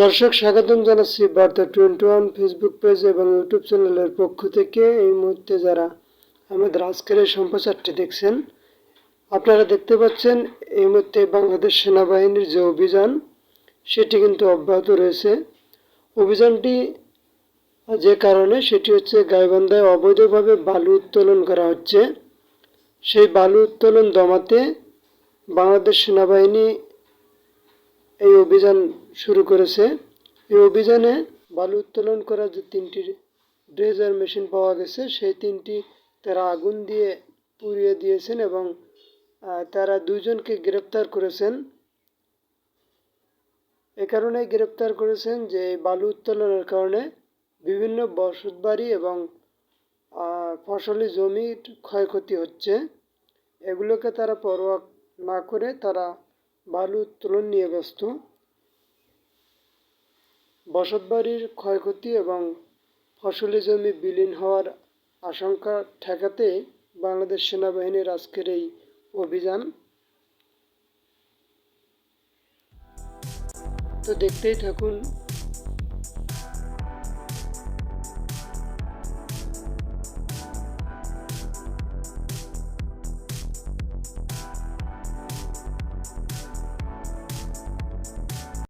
দর্শক, স্বাগতম জানাচ্ছি Barta twenty one Facebook page এবং ইউটিউব চ্যানেলের পক্ষ থেকে। এই মুহূর্তে যারা আমাদের আজকের এই সম্প্রচারটি দেখছেন, আপনারা দেখতে পাচ্ছেন এই মুহূর্তে বাংলাদেশ সেনাবাহিনীর যে অভিযান, সেটি কিন্তু অব্যাহত রয়েছে। অভিযানটি যে কারণে সেটি হচ্ছে গাইবান্ধায় অবৈধভাবে বালু উত্তোলন করা হচ্ছে। সেই বালু উত্তোলন দমাতে বাংলাদেশ সেনাবাহিনী এই অভিযান শুরু করেছে। এই অভিযানে বালু উত্তোলন করা যে তিনটি ড্রেজার মেশিন পাওয়া গেছে, সেই তিনটি তারা আগুন দিয়ে পুড়িয়ে দিয়েছেন এবং তারা দুইজনকে গ্রেপ্তার করেছেন। এ কারণে গ্রেপ্তার করেছেন যে বালু উত্তোলনের কারণে বিভিন্ন বসতবাড়ি এবং ফসলি জমির ক্ষয়ক্ষতি হচ্ছে। এগুলোকে তারা পরোয়া না করে তারা বালু উত্তোলন নিয়ে ব্যস্ত বসতবাড়ির ক্ষয়ক্ষতি এবং ফসলি জমি বিলীন হওয়ার আশঙ্কা ঠেকাতে বাংলাদেশ সেনাবাহিনীর আজকের এই অভিযান। তো দেখতেই থাকুন